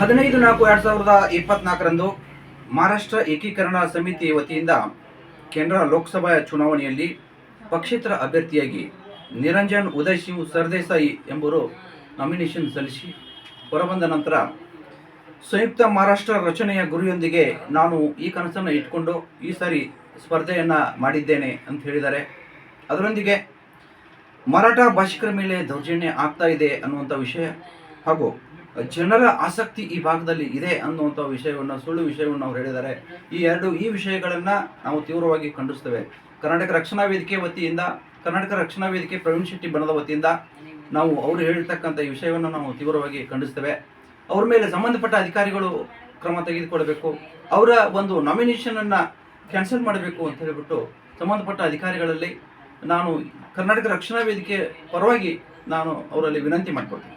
ಹದಿನೈದು ನಾಲ್ಕು ಎರಡ್ ಸಾವಿರದ ಇಪ್ಪತ್ನಾಲ್ಕರಂದು ಮಹಾರಾಷ್ಟ್ರ ಏಕೀಕರಣ ಸಮಿತಿ ವತಿಯಿಂದ ಕೇಂದ್ರ ಲೋಕಸಭಾ ಚುನಾವಣೆಯಲ್ಲಿ ಪಕ್ಷೇತರ ಅಭ್ಯರ್ಥಿಯಾಗಿ ನಿರಂಜನ್ ಉದಯ್ ಸಿಂಗ್ ಸರ್ದೇಸಾಯಿ ಎಂಬುವರು ನಾಮಿನೇಷನ್ ಸಲ್ಲಿಸಿ ಹೊರಬಂದ ನಂತರ ಸಂಯುಕ್ತ ಮಹಾರಾಷ್ಟ್ರ ರಚನೆಯ ಗುರಿಯೊಂದಿಗೆ ನಾನು ಈ ಕನಸನ್ನು ಇಟ್ಕೊಂಡು ಈ ಸಾರಿ ಸ್ಪರ್ಧೆಯನ್ನು ಮಾಡಿದ್ದೇನೆ ಅಂತ ಹೇಳಿದ್ದಾರೆ. ಅದರೊಂದಿಗೆ ಮರಾಠ ಭಾಷಿಕರ ಮೇಲೆ ದೌರ್ಜನ್ಯ ಆಗ್ತಾ ಇದೆ ಅನ್ನುವಂಥ ವಿಷಯ ಹಾಗೂ ಜನರ ಆಸಕ್ತಿ ಈ ಭಾಗದಲ್ಲಿ ಇದೆ ಅನ್ನುವಂಥ ವಿಷಯವನ್ನು, ಸುಳ್ಳು ವಿಷಯವನ್ನು ಅವರು ಹೇಳಿದ್ದಾರೆ. ಈ ಎರಡು, ಈ ವಿಷಯಗಳನ್ನು ನಾವು ತೀವ್ರವಾಗಿ ಖಂಡಿಸ್ತೇವೆ. ಕರ್ನಾಟಕ ರಕ್ಷಣಾ ವೇದಿಕೆ ವತಿಯಿಂದ, ಕರ್ನಾಟಕ ರಕ್ಷಣಾ ವೇದಿಕೆ ಪ್ರವೀಣ್ ಶೆಟ್ಟಿ ಬಣದ ವತಿಯಿಂದ ನಾವು ಅವರು ಹೇಳ್ತಕ್ಕಂಥ ಈ ವಿಷಯವನ್ನು ನಾವು ತೀವ್ರವಾಗಿ ಖಂಡಿಸ್ತೇವೆ. ಅವ್ರ ಮೇಲೆ ಸಂಬಂಧಪಟ್ಟ ಅಧಿಕಾರಿಗಳು ಕ್ರಮ ತೆಗೆದುಕೊಳ್ಬೇಕು. ಅವರ ಒಂದು ನಾಮಿನೇಷನನ್ನು ಕ್ಯಾನ್ಸಲ್ ಮಾಡಬೇಕು ಅಂತ ಹೇಳಿಬಿಟ್ಟು ಸಂಬಂಧಪಟ್ಟ ಅಧಿಕಾರಿಗಳಲ್ಲಿ ನಾನು ಕರ್ನಾಟಕ ರಕ್ಷಣಾ ವೇದಿಕೆ ಪರವಾಗಿ ನಾನು ಅವರಲ್ಲಿ ವಿನಂತಿ ಮಾಡ್ಕೊಳ್ತೀನಿ.